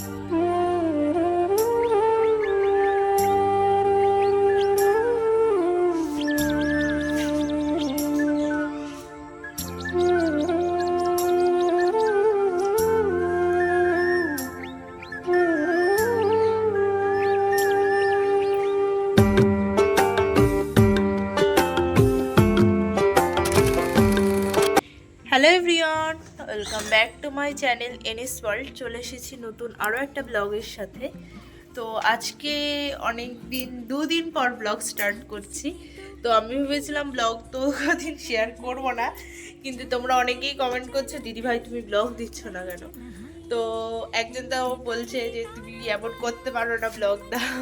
Mm. Channel NS world চলে এসেছি নতুন আরও একটা ব্লগের সাথে। তো আজকে অনেক দিন, দুদিন পর ব্লগ স্টার্ট করছি। তো আমি ভেবেছিলাম ব্লগ তো কদিন শেয়ার করব না, কিন্তু তোমরা অনেকেই কমেন্ট করছ, দিদি ভাই, তুমি ব্লগ দিচ্ছ না কেন? তো একজন তাও বলছে যে, তুমি এমন করতে পারো না ব্লগ দাও।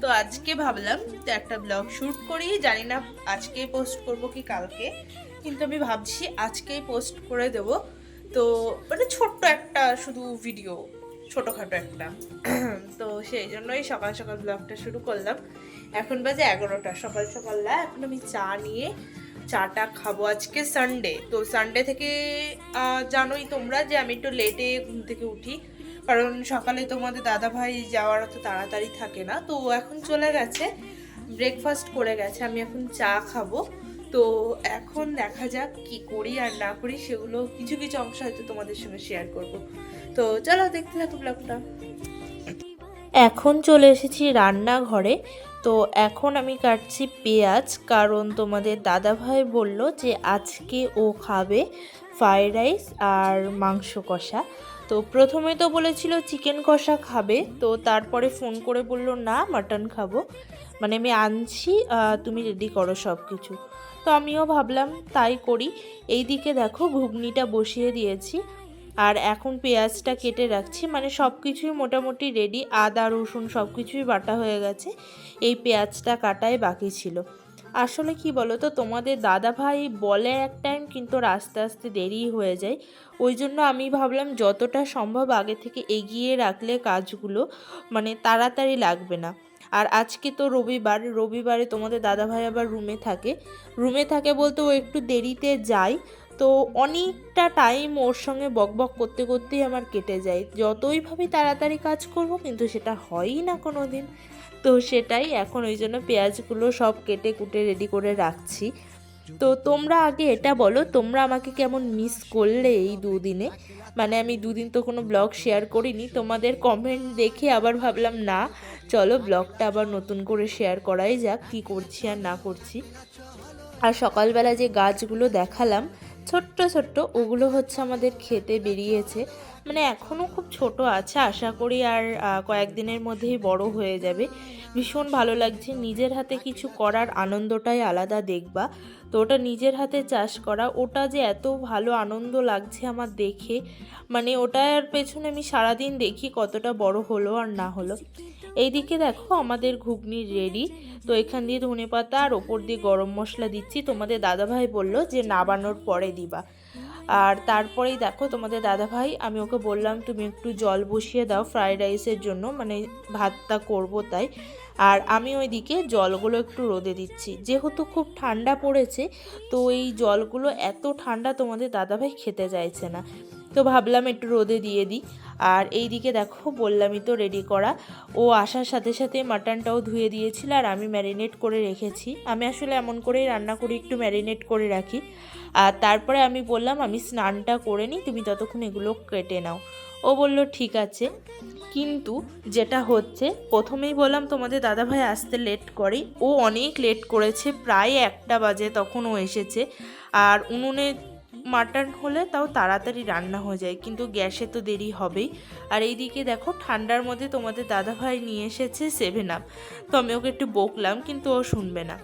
তো আজকে ভাবলাম তো একটা ব্লগ শ্যুট করি। জানি না আজকে পোস্ট করব কি কালকে, কিন্তু আমি ভাবছি আজকেই পোস্ট করে দেব। তো মানে ছোট্ট একটা শুধু ভিডিও ছোটোখাটো একটা। তো সেই জন্যই সকাল সকাল ব্লগটা শুরু করলাম। এখন বাজে এগারোটা, সকাল সকাল এখন আমি চা নিয়ে চাটা খাব আজকে সানডে তো সানডে থেকে জানোই তোমরা যে আমি একটু লেটে ঘুম থেকে উঠি, কারণ সকালে তোমাদের দাদা ভাই যাওয়ার অত তাড়াতাড়ি থাকে না। তো এখন চলে গেছে ব্রেকফাস্ট করে গেছে, আমি এখন চা খাব। তো এখন দেখা যাক কি করি আর না করি, সেগুলো কিছু কিছু অংশ হয়তো তোমাদের সঙ্গে শেয়ার করব। তো চলো দেখতে থাকো ব্লগটা। এখন চলে এসেছি রান্নাঘরে। তো এখন আমি কাটছি পেঁয়াজ, কারণ তোমাদের দাদাভাই বলল যে আজকে ও খাবে ফ্রাইড রাইস আর মাংস কষা। তো প্রথমে তো বলেছিল চিকেন কষা খাবে, তো তারপরে ফোন করে বলল, না মাটন খাব। মানে আমি আনছি তুমি রেডি করো সব কিছু তো আমিও ভাবলাম তাই করি। এই দিকে দেখো ঘুগনিটা বসিয়ে দিয়েছি। আর এখন পেঁয়াজটা কেটে রাখছি। মানে সব কিছুই মোটামুটি রেডি আদা, রসুন সব কিছুই বাটা হয়ে গেছে। এই পেঁয়াজটা কাটাই বাকি ছিল। আসলে কি বলো তো তোমাদের দাদা ভাই বলে এক টাইম কিন্তু আস্তে আস্তে দেরি হয়ে যায়। ওই জন্য আমি ভাবলাম যতটা সম্ভব আগে থেকে এগিয়ে রাখলে কাজগুলো মানে তাড়াতাড়ি লাগবে না। আর আজকে তো রবিবার, রবিবারে তোমাদের দাদা ভাই আবার রুমে থাকে। রুমে থাকে বলতে ও একটু দেরিতে যায়, তো অনেকটা টাইম ওর সঙ্গে বকবক করতে করতেই আমার কেটে যায়। যতই ভাবি তাড়াতাড়ি কাজ করব, কিন্তু সেটা হয়ই না কোনো দিন তো সেটাই এখন ওই জন্য পেঁয়াজগুলো সব কেটে কুটে রেডি করে রাখছি। তো তোমরা আগে এটা বলো, তোমরা আমাকে কেমন মিস করলে এই দুদিনে? মানে আমি দুদিন তো কোনো ব্লগ শেয়ার করিনি, তোমাদের কমেন্ট দেখে আবার ভাবলাম, না, চলো ব্লগটা আবার নতুন করে শেয়ার করাই যাক, কি করছি আর না করছি। আর সকালবেলা যে গাছগুলো দেখালাম, ছোট্ট ছোট্ট, ওগুলো হচ্ছে আমাদের খেতে বেরিয়েছে। মানে এখনও খুব ছোট আছে, আশা করি আর কয়েকদিনের মধ্যেই বড় হয়ে যাবে। ভীষণ ভালো লাগছে, নিজের হাতে কিছু করার আনন্দটাই আলাদা দেখবা। তো ওটা নিজের হাতে চাষ করা, ওটা যে এত ভালো আনন্দ লাগছে আমার দেখে মানে ওটার পেছনে আমি সারাদিন দেখি কতটা বড় হলো আর না হলো। এইদিকে দেখো আমাদের ঘুগনি রেডি তো এখান দিয়ে ধনে পাতা আর ওপর দিয়ে গরম মশলা দিচ্ছি। তোমাদের দাদাভাই বলল যে নাবানোর পরে দিবা। আর তারপরেই দেখো তোমাদের দাদাভাই, আমি ওকে বললাম, তুমি একটু জল বসিয়ে দাও ফ্রায়েড রাইসের জন্য মানে ভাতটা করব তাই। আর আমি ওইদিকে জলগুলো একটু রোদে দিচ্ছি। যেহেতু খুব ঠান্ডা পড়েছে, তো এই জলগুলো এত ঠান্ডা তোমাদের দাদাভাই খেতে চাইছে না। তো ভাবলাম একটু রোদে দিয়ে দিই। আর এই দিকে দেখো, বললামই তো রেডি করা। ও আসার সাথে সাথে মাটনটাও ধুয়ে দিয়েছিল আর আমি ম্যারিনেট করে রেখেছি। আমি আসলে এমন করেই রান্না করি, একটু ম্যারিনেট করে রাখি। আর তারপরে আমি বললাম, আমি স্নানটা করে নিই, তুমি ততক্ষণ এগুলো কেটে নাও। ও বলল, ঠিক আছে। কিন্তু যেটা হচ্ছে, প্রথমেই বললাম, তোমাদের দাদাভাই আসতে লেট করে। ও অনেক লেট করেছে, প্রায় একটা বাজে তখন ও এসেছে। আর উনুনে মাটন হলে তাও তাড়াতাড়ি রান্না হয়ে যায়, কিন্তু গ্যাসে তো দেরি হবেই। আর এইদিকে দেখো, ঠান্ডার মধ্যে তোমাদের দাদাভাই নিয়ে এসেছে সেভেন আপ তো আমি ওকে একটু বকলাম, কিন্তু ও শুনবে না।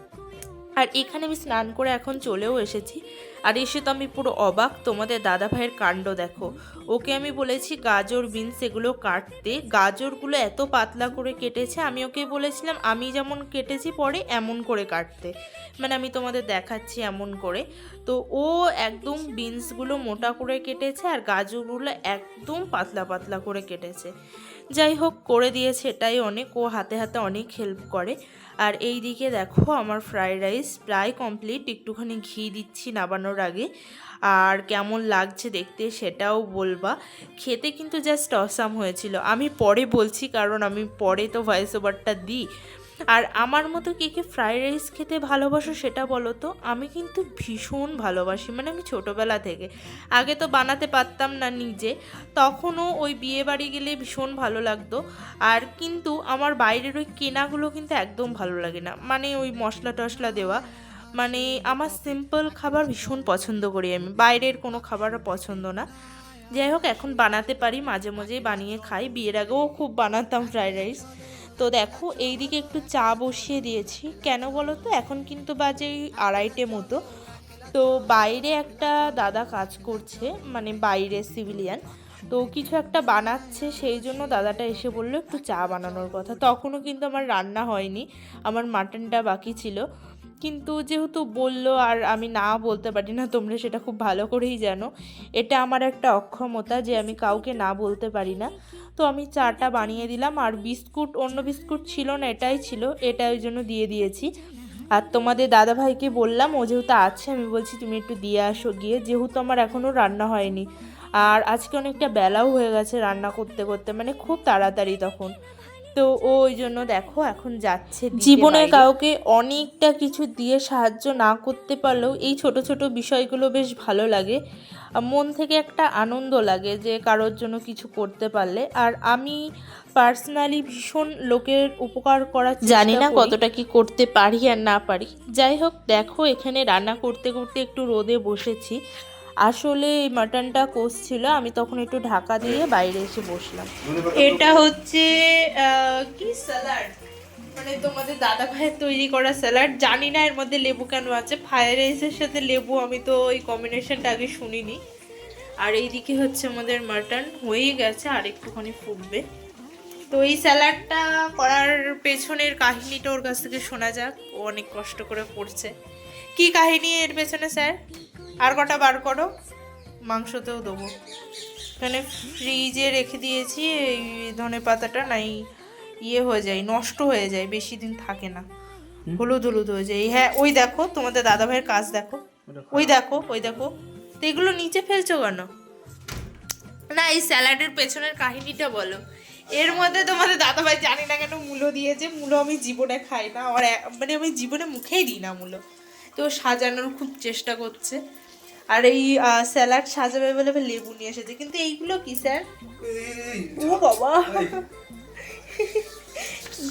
আর এখানে আমি স্নান করে এখন চলেও এসেছি। আর এসে তো আমি পুরো অবাক, তোমাদের দাদা ভাইয়ের কাণ্ড দেখো। ওকে আমি বলেছি, গাজর, বিনস এগুলো কাটতে। গাজরগুলো এত পাতলা করে কেটেছে, আমি ওকে বলেছিলাম, আমি যেমন কেটেছি পরে এমন করে কাটতে। মানে আমি তোমাদের দেখাচ্ছি এমন করে। তো ও একদম বিনসগুলো মোটা করে কেটেছে আর গাজরগুলো একদম পাতলা পাতলা করে কেটেছে। যাই হোক, করে দিয়েছে এটাই অনেক। ও হাতে হাতে অনেক হেল্প করে। আর এই দিকে দেখো, আমার ফ্রাইড রাইস প্রায় কমপ্লিট একটুখানি ঘি দিচ্ছি, নাবানোর বানানোর আগে। আর কেমন লাগছে দেখতে সেটাও বলবা। খেতে কিন্তু জাস্ট অসাম হয়েছিল। আমি পরে বলছি কারণ আমি পরে তো ভয়েস ওভারটা দিই। আর আমার মতো কে কে ফ্রাইড রাইস খেতে ভালোবাসো সেটা বলো তো? আমি কিন্তু ভীষণ ভালোবাসি। মানে আমি ছোটোবেলা থেকে। আগে তো বানাতে পারতাম না নিজে। তখনও ওই বিয়ে বাড়ি গেলে ভীষণ ভালো লাগতো। আর কিন্তু আমার বাইরের ওই কেনাগুলো কিন্তু একদম ভালো লাগে না। মানে ওই মশলা টশলা দেওয়া। মানে আমার সিম্পল খাবার ভীষণ পছন্দ করি আমি। বাইরের কোনো খাবার পছন্দ না। যাই হোক, এখন বানাতে পারি, মাঝে মাঝেই বানিয়ে খাই। বিয়ের আগেও খুব বানাতাম ফ্রাইড রাইস। তো দেখো, এইদিকে একটু চা বসিয়ে দিয়েছি। কেন বলো তো? এখন কিন্তু বাজে আড়াইটে মতো। তো বাইরে একটা দাদা কাজ করছে মানে বাইরে সিভিলিয়ান। তো কিছু একটা বানাচ্ছে, সেই জন্য দাদাটা এসে বলল, একটু চা বানানোর কথা। তখনও কিন্তু আমার রান্না হয়নি। আমার মাটনটা বাকি ছিল। কিন্তু যেহেতু বলল আর আমি না বলতে পারি না, তোমরা সেটা খুব ভালো করেই জানো, এটা আমার একটা অক্ষমতা যে আমি কাউকে না বলতে পারি না। তো আমি চাটা বানিয়ে দিলাম আর বিস্কুট, অন্য বিস্কুট ছিল না, এটাই ছিল, এটা ওই জন্য দিয়ে দিয়েছি। আর তোমাদের দাদা ভাইকে বললাম, ও যেহেতু আছে, আমি বলছি তুমি একটু দিয়ে আসো গিয়ে, যেহেতু আমার এখনও রান্না হয়নি। আর আজকে অনেকটা বেলাও হয়ে গেছে রান্না করতে করতে মানে খুব তাড়াতাড়ি তখন। তো ওই জন্য দেখো এখন যাচ্ছে জীবনে কাউকে অনেকটা কিছু দিয়ে সাহায্য না করতে পারলেও এই ছোট ছোট বিষয়গুলো বেশ ভালো লাগে। মন থেকে একটা আনন্দ লাগে যে কারোর জন্য কিছু করতে পারলে। আর আমি পার্সোনালি ভীষণ লোকের উপকার করার জানি না কতটা কি করতে পারি আর না পারি। যাই হোক দেখো এখানে রান্না করতে করতে একটু রোদে বসেছি। আসলে এই মাটনটা কষছিল আমি তখন একটু ঢাকা দিয়ে বাইরে এসে বসলাম। এটা হচ্ছে কি স্যালাড? মানে তোমাদের দাদা ভাইয়ের তৈরি করা স্যালাড, জানি না এর মধ্যে লেবু কেন আছে ফ্রাইড রাইসের সাথে লেবু আমি তো ওই কম্বিনেশনটা আগে শুনিনি। আর এইদিকে হচ্ছে আমাদের মাটন, হয়েই গেছে, আর একটুখানি ফুটবে। তো এই স্যালাডটা করার পেছনের কাহিনীটা ওর কাছ থেকে শোনা যাক, ও অনেক কষ্ট করে পড়ছে কি কাহিনী এর পেছনে, স্যার? আর কটা বার করো মাংসতেও দেবো। এখানে ফ্রিজে রেখে দিয়েছি এই ধনে পাতাটা নাই ইয়ে হয়ে যায় নষ্ট হয়ে যায় বেশি দিন থাকে না। হলুদ হলুদ হয়ে যায়। হ্যাঁ ওই দেখো তোমাদের দাদা ভাইয়ের কাজ দেখো। ওই দেখো ওই দেখো। তো এগুলো নিচে ফেলছো কেন? না এই স্যালাডের পেছনের কাহিনীটা বলো। এর মধ্যে তোমাদের দাদা ভাই জানি না কেন মূলো দিয়েছে। মূলো আমি জীবনে খাই না। আর মানে আমি জীবনে মুখেই দিই না মূলো। তো সাজানোর খুব চেষ্টা করছে। আর এই স্যালাড সাজাবে বলে লেবু নিয়ে এসেছে। কিন্তু এইগুলো কি স্যার? ও বাবা।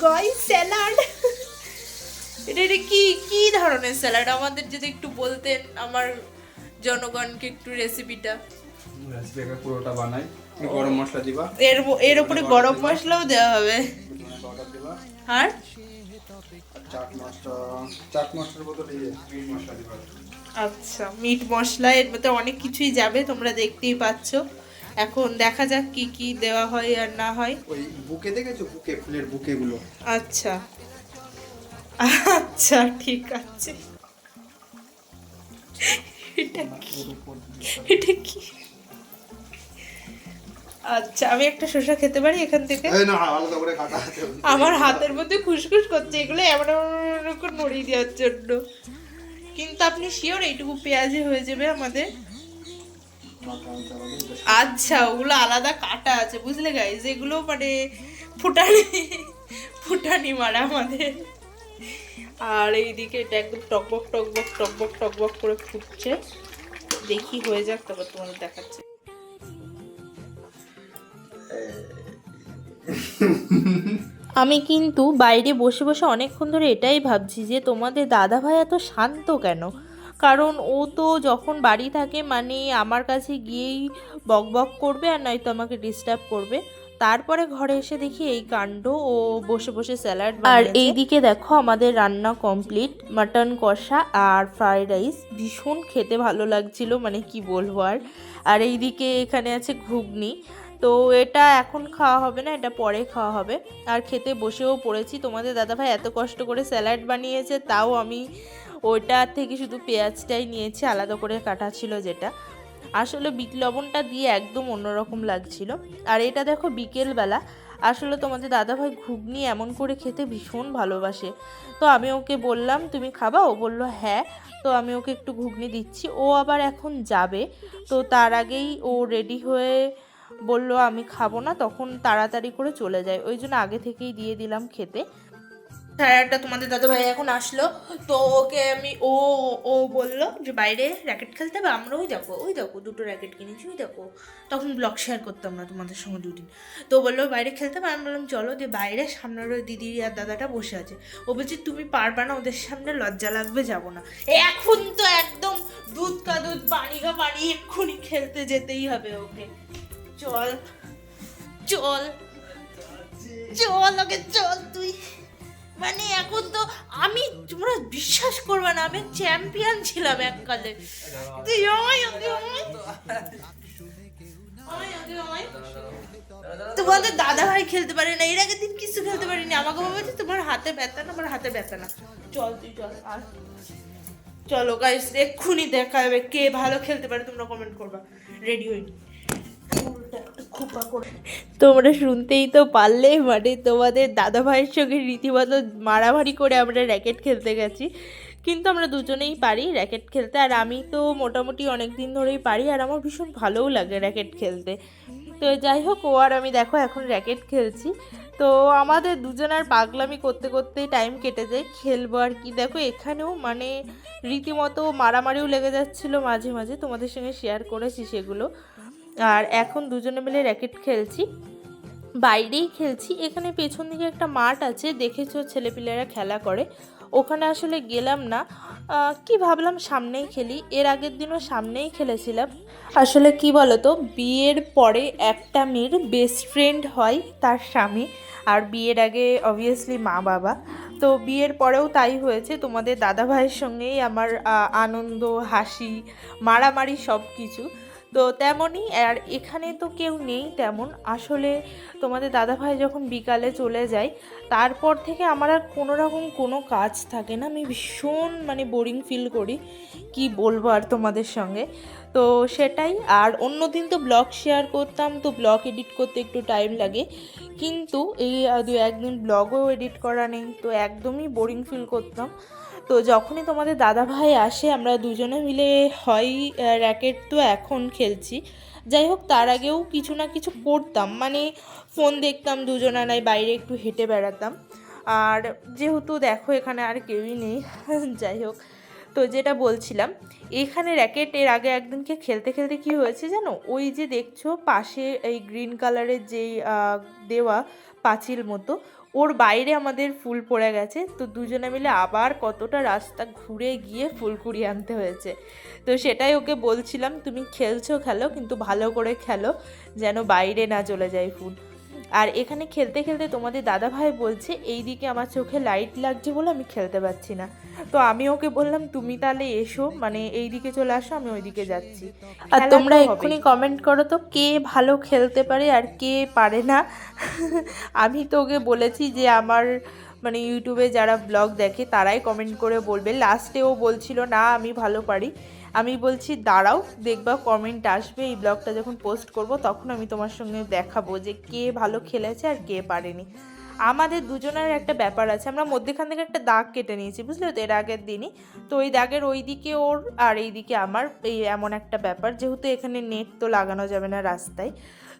গই স্যালাড এটা এটা কি কি ধরনের স্যালাড আমাদের যদি একটু বলতেন আমার জনগণকে একটু রেসিপিটা রেসিপিটা পুরোটা বানাই। গরম মশলা দিবা। এর এর উপরে গরম মশলাও দেওয়া হবে। আর? চাট মশলা চাট মশলার বদলে মশলা দিবা। আচ্ছা মিট মশলা এর মধ্যে অনেক কিছুই যাবে তোমরা দেখতেই পাচ্ছ। এখন দেখা যাক কি কি দেওয়া হয় আর না হয়। ওই বুকে দেখেছ? বুকে ফুলের বুকে গুলো আচ্ছা। আচ্ছা ঠিক আছে। এটা কি? এটা কি? আচ্ছা আমি একটা শসা খেতে পারি এখান থেকে? আমার হাতের মধ্যে খুসখুস করছে এগুলো এমন এমন এমন করে নড়িয়ে দেওয়ার জন্য। কিন্তু আপনি শিওর এইটুকু পেঁয়াজে হয়ে যাবে আমাদের? আচ্ছা ওগুলো আলাদা কাটা আছে, বুঝলে গাই এগুলো মানে ফুটানি ফুটানি মারা আমাদের। আর এইদিকে এটা একদম টকবক টকবক টকবক টকবক করে ফুটছে। দেখি হয়ে যাক, তারপর তোমাদের দেখাচ্ছে। আমি কিন্তু বাইরে বসে বসে অনেকক্ষণ ধরে এটাই ভাবছি যে তোমাদের দাদা ভাই এত শান্ত কেন? কারণ ও তো যখন বাড়ি থাকে মানে আমার কাছে গিয়েই বক বক করবে আর নয়তো আমাকে ডিস্টার্ব করবে। তারপরে ঘরে এসে দেখি এই কাণ্ড ও বসে বসে স্যালাড আর এইদিকে দেখো আমাদের রান্না কমপ্লিট মাটন কষা আর ফ্রাইড রাইস ভীষণ খেতে ভালো লাগছিল মানে কি বলব আর। আর এইদিকে এখানে আছে ঘুগনি। তো এটা এখন খাওয়া হবে না, এটা পরে খাওয়া হবে। আর খেতে বসেও পড়েছি। তোমাদের দাদাভাই এত কষ্ট করে স্যালাড বানিয়েছে, তাও আমি ওইটা থেকে শুধু পেঁয়াজটাই নিয়েছি, আলাদা করে কাটা ছিল যেটা। আসলে বিট লবণটা দিয়ে একদম অন্যরকম লাগছিল। আর এটা দেখো বিকেলবেলা। আসলে তোমাদের দাদাভাই ঘুগনি এমন করে খেতে ভীষণ ভালোবাসে। তো আমি ওকে বললাম, তুমি খাবা? ও বলল হ্যাঁ। তো আমি ওকে একটু ঘুগনি দিচ্ছি। ও আবার এখন যাবে। তো তার আগেই ও রেডি হয়ে বলল, আমি খাব না। তখন তাড়াতাড়ি করে চলে যায়। ওই জন্য আগে থেকেই দিয়ে দিলাম খেতে। সাড়ে আটটা তোমাদের দাদা ভাই এখন আসলো। তো ওকে আমি, ও ও বলল যে, বাইরে র্যাকেট খেলতে হবে, আমরা ওই দেখো ওই দেখো, দুটো র্যাকেট কিনেছি, ওই দেখো। তখন ব্লগ শেয়ার করতাম না তোমাদের সঙ্গে দুদিন। তো বলল, বাইরে খেলতে হবে? আমি বললাম, চলো দিয়ে বাইরে সামনের ওই দিদি আর দাদাটা বসে আছে। ও বলছে, তুমি পারবা না, ওদের সামনে লজ্জা লাগবে, যাব না। এখন তো একদম দুধ কা দুধ, পানি কা পানি, এক্ষুনি খেলতে যেতেই হবে ওকে। চল চল চল ওকে, চল তুই। মানে এখন তো আমি, তোমরা বিশ্বাস করবে না, আমি চ্যাম্পিয়ন ছিলাম এককালে। তুই আয় ওকে আয়। তোমাদের দাদা ভাই খেলতে পারে না, এর আগের দিন কিছু খেলতে পারিনি। আমাকে বলছে, তোমার হাতে ব্যথা না, আমার হাতে ব্যথা না। চল তুই, চল, আর চলো গাইস এক্ষুনি দেখা যাবে কে ভালো খেলতে পারে, তোমরা কমেন্ট করবা। রেডি হই তোমরা শুনতেই তো পারলে মানে তোমাদের দাদা ভাইয়ের সঙ্গে রীতিমতো মারামারি করে আমরা র্যাকেট খেলতে গেছি। কিন্তু আমরা দুজনেই পারি র্যাকেট খেলতে, আর আমি তো মোটামুটি অনেক দিন ধরেই পারি, আর আমার ভীষণ ভালোও লাগে র্যাকেট খেলতে। তো যাই হোক, ও আর আমি দেখো এখন র্যাকেট খেলছি। তো আমাদের দুজনের পাগলামি করতে করতেই টাইম কেটে যায়, খেলব আর কি। দেখো এখানেও মানে রীতিমতো মারামারিও লেগে যাচ্ছিল মাঝে মাঝে, তোমাদের সঙ্গে শেয়ার করেছি সেগুলো। আর এখন দুজনে মিলে র্যাকেট খেলছি। বাইরেই খেলছি। এখানে পেছন দিকে একটা মাঠ আছে, দেখেছ ছেলেপিলেরা খেলা করে। ওখানে আসলে গেলাম না। কি ভাবলাম সামনেই খেলি। এর আগের দিনও সামনেই খেলেছিলাম। আসলে কি বলতো, বিয়ের পরে একটা মেয়ের বেস্ট ফ্রেন্ড হয় তার স্বামী। আর বিয়ের আগে অবভিয়াসলি মা বাবা। তো বিয়ের পরেও তাই হয়েছে। তোমাদের দাদা ভাইয়ের সঙ্গেই আমার আনন্দ, হাসি, মারামারি সব কিছু তো তেমনই, আর এখানে তো কেউ নেই তেমন। আসলে তোমাদের দাদাভাই যখন বিকালে চলে যায়, তারপর থেকে আমার আর কোনো রকম কোনো কাজ থাকে না। আমি ভীষণ মানে বোরিং ফিল করি, কি বলব আর তোমাদের সঙ্গে। তো সেটাই, আর অন্য দিন তো ব্লগ শেয়ার করতাম, তো ব্লগ এডিট করতে একটু টাইম লাগে। কিন্তু এই দু একদিন ব্লগও এডিট করা নেই, তো একদমই বোরিং ফিল করতাম। তো যখনই তোমাদের দাদা ভাই আসে, আমরা দুজনে মিলে হয় র্যাকেট তো এখন খেলছি। যাই হোক, তার আগেও কিছু না কিছু করতাম। মানে ফোন দেখতাম দুজনানায় বাইরে একটু হেঁটে বেড়াতাম। আর যেহেতু দেখো, এখানে আর কেউই নেই, যাই হোক। তো যেটা বলছিলাম, এখানে র্যাকেট এর আগে একদিনকে খেলতে খেলতে কি হয়েছে জানো? ওই যে দেখছ, পাশে এই গ্রিন কালারের যেই দেওয়া পাঁচিল মতো ওর বাইরে আমাদের ফুল পড়ে গেছে। তো দুজনে মিলে আবার কতটা রাস্তা ঘুরে গিয়ে ফুল কুড়িয়ে আনতে হয়েছে। তো সেটাই ওকে বলছিলাম, তুমি খেলছো, খেলো, কিন্তু ভালো করে খেলো, যেন বাইরে না চলে যায় ফুল। আর এখানে খেলতে খেলতে তোমাদের দাদা ভাই বলছে এই দিকে আমার চোখে লাইট লাগছে বলে আমি খেলতে পারছি না। তো আমি ওকে বললাম তুমি তাহলে এসো মানে এই দিকে চলে আসো আমি ওই দিকে যাচ্ছি। আর তোমরা এক্ষুনি কমেন্ট করো তো কে ভালো খেলতে পারে আর কে পারে না। আমি তো ওকে বলেছি যে আমার মানে ইউটিউবে যারা ব্লগ দেখে তারাই কমেন্ট করে বলবে। লাস্টে ও বলছিল, না, আমি ভালো পারি। আমি বলছি, দাঁড়াও, দেখবা কমেন্ট আসবে। এই ব্লগটা যখন পোস্ট করব, তখন আমি তোমার সঙ্গে দেখাবো যে কে ভালো খেলেছে আর কে পারেনি। আমাদের দুজনের একটা ব্যাপার আছে। আমরা মধ্যেখান থেকে একটা দাগ কেটে নিয়েছি, বুঝলে? তো এর আগের দিনই। তো ওই দাগের ওই দিকে ওর আর এই দিকে আমার, এই এমন একটা ব্যাপার। যেহেতু এখানে নেট তো লাগানো যাবে না রাস্তায়।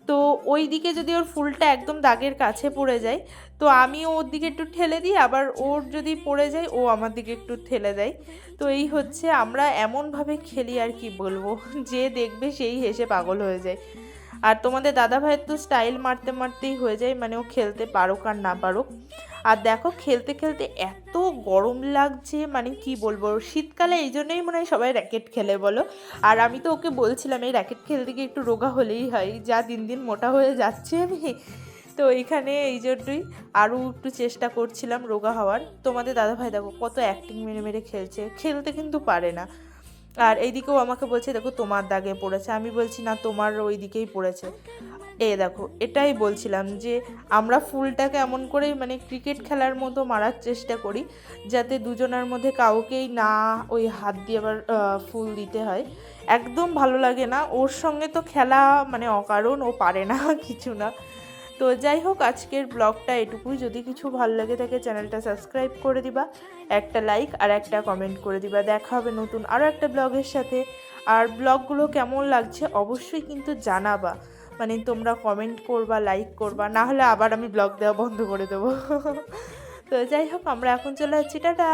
তো ওই দিকে যদি ওর ফুলটা একদম দাগের কাছে পড়ে যায়, তো আমি ওর দিকে একটু ঠেলে দিই, আবার ওর যদি পড়ে যায়, ও আমার দিকে একটু ঠেলে দেয়। তো এই হচ্ছে আমরা এমনভাবে খেলি আর কি বলব, যে দেখবে সেই হেসে পাগল হয়ে যায়। আর তোমাদের দাদা ভাইয়ের তো স্টাইল মারতে মারতেই হয়ে যায় মানে ও খেলতে পারুক আর না পারুক। আর দেখো খেলতে খেলতে এত গরম লাগছে মানে কি বলব, শীতকালে এই জন্যই মনে হয় সবাই র্যাকেট খেলে বলো। আর আমি তো ওকে বলছিলাম, এই র্যাকেট খেলতে গিয়ে একটু রোগা হলেই হয়, যা দিন দিন মোটা হয়ে যাচ্ছে আমি। তো এইখানে এই জন্যই আরও একটু চেষ্টা করছিলাম রোগা হওয়ার। তোমাদের দাদাভাই দেখো কত অ্যাক্টিং মেরে মেরে খেলছে, খেলতে কিন্তু পারে না। আর এইদিকেও আমাকে বলছে, দেখো, তোমার দাগে পড়েছে। আমি বলছি, না, তোমার ওই দিকেই পড়েছে। এ দেখো, এটাই বলছিলাম যে, আমরা ফুলটাকে এমন করে মানে ক্রিকেট খেলার মতো মারার চেষ্টা করি, যাতে দুজনের মধ্যে কাউকেই না ওই হাত দিয়ে আবার ফুল দিতে হয়। একদম ভালো লাগে না। ওর সঙ্গে তো খেলা মানে অকারণ ও পারে না, কিছু না। তো যাই হোক, আজকের ব্লগটা এটুকুই। যদি কিছু ভালো লাগে থাকে, চ্যানেলটা সাবস্ক্রাইব করে দিবা, একটা লাইক আর একটা কমেন্ট করে দিবা। দেখা হবে নতুন আরও একটা ব্লগের সাথে। আর ব্লগগুলো কেমন লাগছে অবশ্যই কিন্তু জানাবা। মানে তোমরা কমেন্ট করবা, লাইক করবা, না হলে আবার আমি ব্লগ দেওয়া বন্ধ করে দেবো। তো যাই হোক, আমরা এখন চলে যাচ্ছি টাটা!